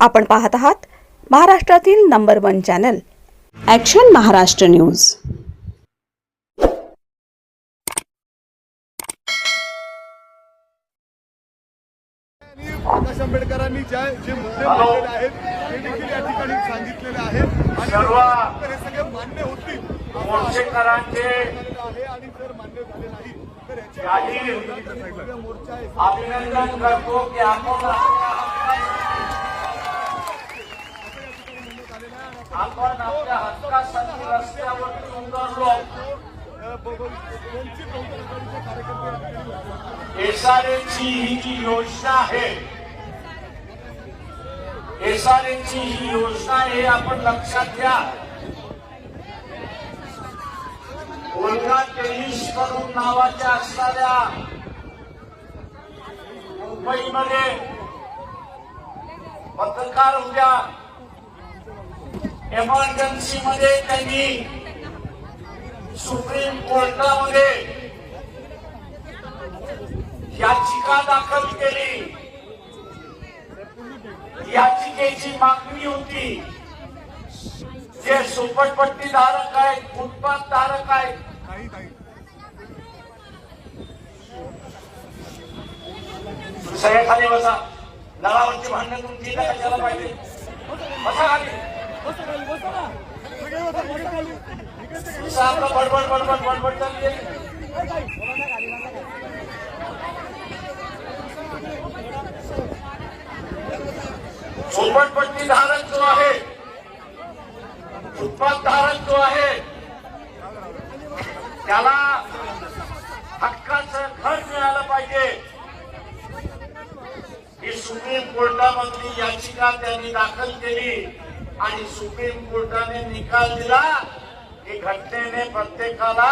आपण पाहत आहात महाराष्ट्रातील number one channel. Action Maharashtra news. Prakash आंबेडकरांनी ज्या जे मुद्दे मांडलेले आहेत ते देखील या ठिकाणी सांगितलेले आहेत. आणि हे सगळे मान्य होतील. आहे. आणि जर मान्य झाले नाही तर भव्य मोर्चा आहे. आपण आपल्या हक्कासाठी रस्त्यावरती उतरलो. एसआरएची ही जी योजना आहे एसआरएची ही योजना आहे आपण लक्षात घ्या. ओल्गा टेनिस करून नावाच्या असणाऱ्या मुंबईमध्ये पत्रकार उद्या एमर्जन्सी मध्ये त्यांनी सुप्रीम कोर्टामध्ये याचिका दाखल केली. याचिकेची मागणी होती. जे सुपटपट्टी धारक आहेत फुटपाथ धारक आहेत काही खाली बसा. नळावरची भांडण तुमची इथं पाहिजे. बसा खाली. बडबड बडबड बडबड चालली झोपडपट्टी धारक जो आहे उत्पाद धारक जो आहे त्याला हक्काचं घर मिळालं पाहिजे. ही सुप्रीम कोर्टामधली याचिका त्यांनी दाखल केली. आणि सुप्रीम कोर्टाने निकाल दिला की घटनेने प्रत्येकाला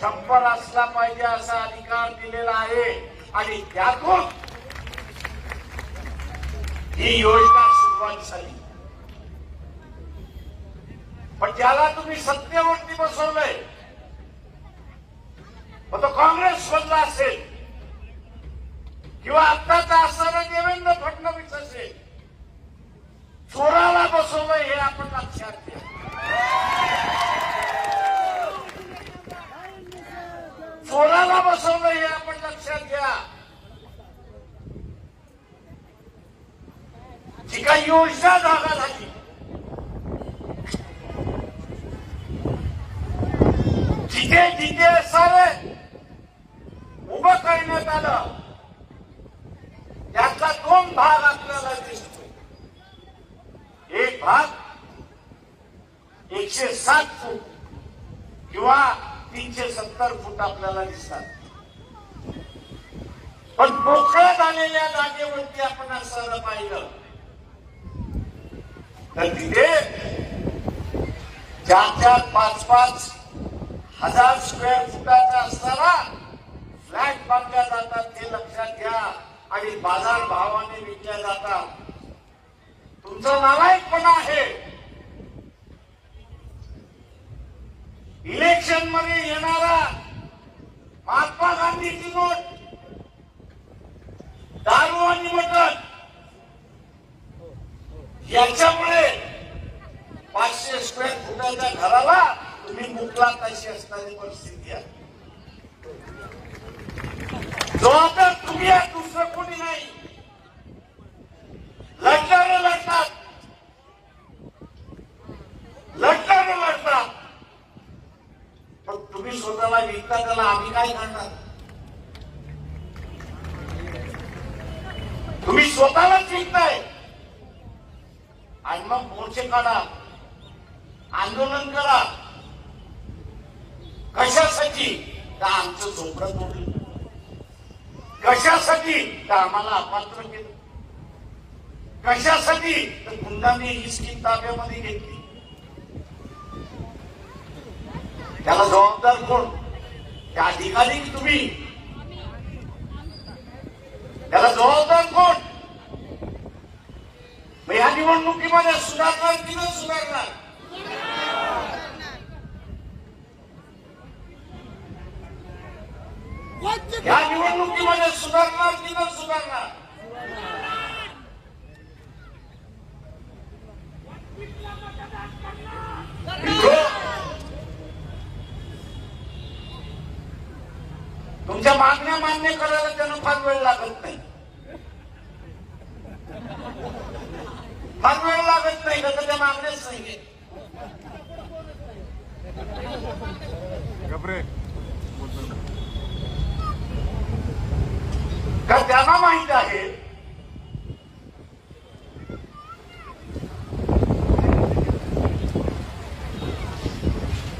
छप्पर असला पाहिजे असा अधिकार दिलेला आहे. आणि त्यातून ही योजना सुरुवात झाली. पण ज्याला तुम्ही सत्तेवरती बसवलंय मग तो काँग्रेस मधला असेल किंवा आत्ताचा असणारा देवेंद्र फडणवीस असेल चोराला बसवलं हे आपण लक्षात घ्या चोराला बसवलं हे आपण लक्षात घ्या. जी काही योजना जागा झाली जिथे जिथे सारे उभं करण्यात आलं त्याचा दोन भाग आपल्याला भाग एकशे सात फूट किंवा तीनशे सत्तर फूट आपल्याला दिसतात. पण मोकळ्या झालेल्या जागेवरती आपण असं पाहिलं. तर तिथे चार चार पाच पाच हजार स्क्वेअर फुटाचा असणारा फ्लॅट बांधल्या जातात हे लक्षात घ्या. आणि बाजार भावाने विकल्या जातात. तुमचा नालायकपणा आहे इलेक्शनमध्ये येणारा महात्मा गांधीची नोट दारू आणि मटण याच्यामुळे पाचशे स्क्वेअर फुटाच्या घराला तुम्ही मुकला तशी असणारी परिस्थिती आहे. जबाबदार तुम्ही दुसरं कोणी नाही. लढणारे लढतात. लढणारे लढतात. पण तुम्ही स्वतःला विकता त्याला आम्ही काय करणार? तुम्ही स्वतःलाच विकताय आणि मग मोर्चे काढा. आंदोलन करा. कशासाठी? का आमचं झोपडं तोडलं. कशासाठी? तर आम्हाला अपात्र केलं. कशासाठी? तर गुंडांनी ही स्कीम ताब्यामध्ये घेतली. त्याला जबाबदार कोण? त्या अधिकारी की तुम्ही? त्याला जबाबदार कोण? मग या निवडणुकीमध्ये सुधारणार की न सुधारणार? या निवडणुकीमध्ये सुधारणार की न सुधारणार? तुमच्या मागण्या मान्य करायला त्यांना फार वेळ लागत नाही. फार वेळ लागत नाही का त्या मागण्याच नाही का त्यांना माहीत आहे?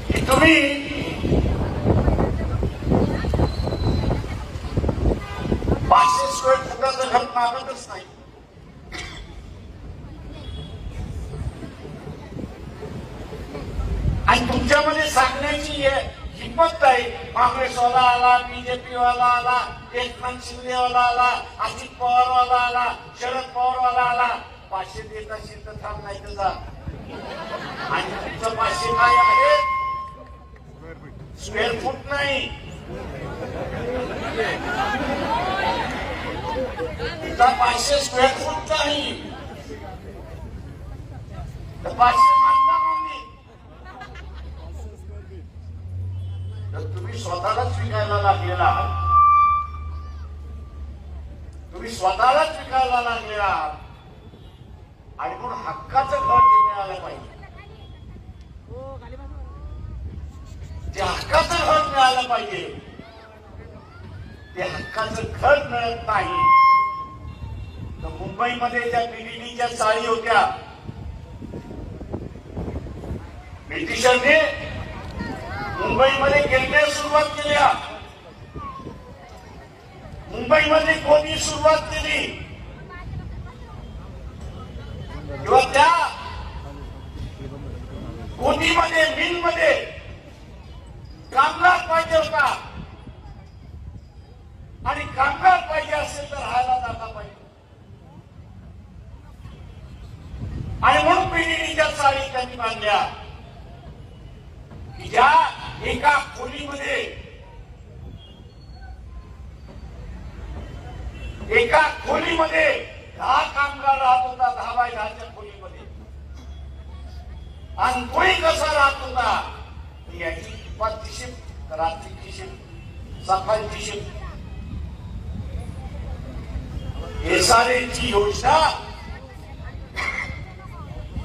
की तुम्ही पाचशे स्क्वेअर फुटाचं घर मागतच नाही आणि तुमच्यामध्ये सांगण्याची हिंमत आहे. काँग्रेसवाला आला बीजेपीवाला आला यशवंत शिंदेवाला आला अजित पवारवाला आला शरद पवारवाला आला. पाचशे देत असेल तर थांब नाही तर जा. आणि तुमचं पाचशे काय आहे? स्क्वेअर फूट नाही. तुमचा पाचशे स्क्वेअर फूट नाही. पाचशे मानता कोणी स्वतःला स्वीकारायला स्वतःलाच विकायला लागलेला आहात. तुम्ही स्वतःलाच विकायला लागलेला आहात. आणि म्हणून हक्काचं घर ते मिळालं पाहिजे. ते हक्काचं घर मिळालं पाहिजे ते हक्काचं घर मिळत नाही. तर मुंबईमध्ये ज्या बीडीडीच्या चाळी होत्या ब्रिटिशांनी मुंबईमध्ये गिरण्यास सुरुवात केल्या. मुंबईमध्ये कोणी सुरुवात केली? किंवा त्या कोणीमध्ये मिलमध्ये कामगार पाहिजे होता? आणि कामगार पाहिजे असेल तर राहायला जाता पाहिजे. आणि म्हणून पिढीच्या चाळी त्यांनी बांधल्या. एका खोलीमध्ये एका खोलीमध्ये दहा कामगार राहत होता दहा बाय दहाच्या खोलीमध्ये. आणि तोही कसा राहत होता? याची दुपारची शिफ्ट रात्रीची शिफ्ट सकाळची शिफ्ट एसआरएची योजना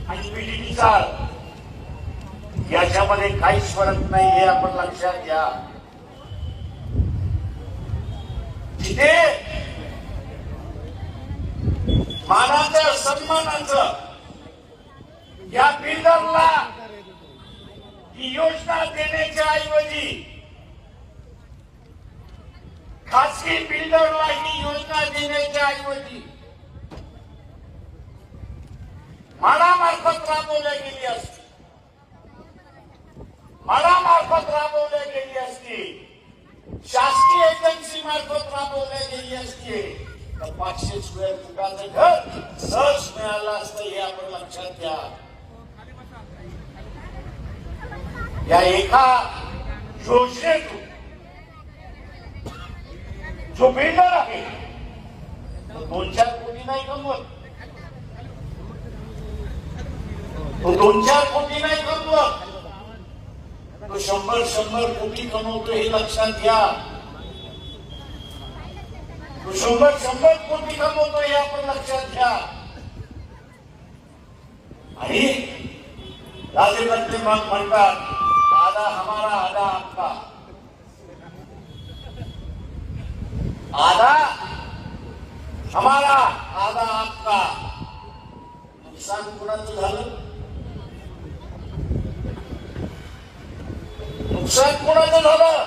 आणि बीडीपीचा याच्यामध्ये काहीच फरक नाही हे आपण लक्षात घ्या. तिथे मानाचं सन्मानाचं या बिल्डरला ही योजना देण्याच्या ऐवजी खासगी बिल्डरला ही योजना देण्याच्या ऐवजी मानामार्फत राबवल्या गेली असते. मानामार्फत राबवल्या गेली असती. शासकीय एजन्सी मार्फत राबवल्या गेली असती. तर पाचशे स्क्वेअर फुटाचं घर सहज मिळालं असतं हे आपण लक्षात घ्या. या एका योजनेतून जो बिल्डर आहे तो दोन चार कोटी नाही कमवत. तो दोन चार कोटी नाही कमवत. तो शंभर शंभर कोटी कमवतो हे लक्षात घ्या. तो शंभर शंभर कोटी कमवतो हे आपण लक्षात घ्या. आणि राजेंद्र मग म्हणतात आधा हमारा आधा आपका आधा हमारा आधा आपका नुकसान कुणाचं झालं? नुकसान कोणाचं झालं?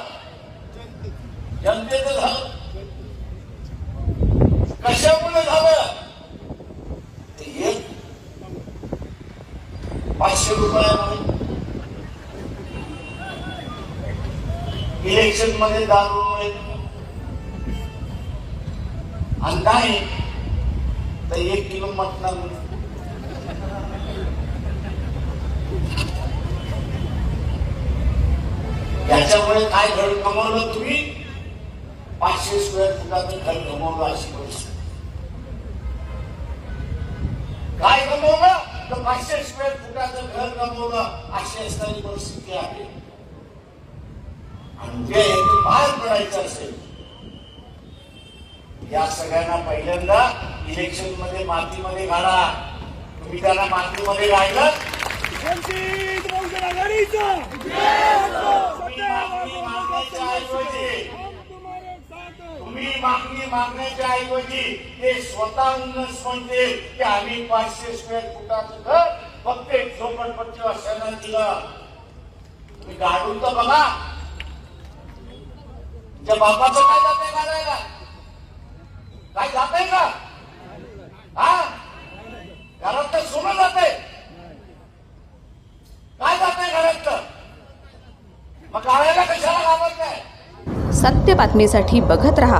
जनतेचं झालं. कशामुळे झालं? ते एक पाचशे रुपयामध्ये इलेक्शनमध्ये दारूमुळे आणि नाही तर एक किलो मटणार याच्यामुळे काय घर कमवलं तुम्ही? पाचशे स्क्वेअर फुटाचं घर कमवलं अशी परिस्थिती. काय कमवलं? तर पाचशे स्क्वेअर फुटाचं घर कमवलं अशी असणारी परिस्थिती आहे. आणि उद्या यातून बाहेर पडायचं असेल. या सगळ्यांना पहिल्यांदा इलेक्शनमध्ये मातीमध्ये घाला. तुम्ही त्यांना मातीमध्ये राहिलं. मागणी मागण्याच्या ऐवजी ते स्वतःहून म्हणते की आम्ही पाचशे स्क्वेअर फुटाचं घर फक्त एक झोपडपट्टी वर्षांना दिलं. तुम्ही गाडून तर बघा. तुमच्या बापाचं काय जाते गाडायला काय जाते का? हा? घरात तर सोनं जाते काय जाते घरात मग गाळायला कशाला घाबरताय? सत्य बातमीसाठी बघत रहा.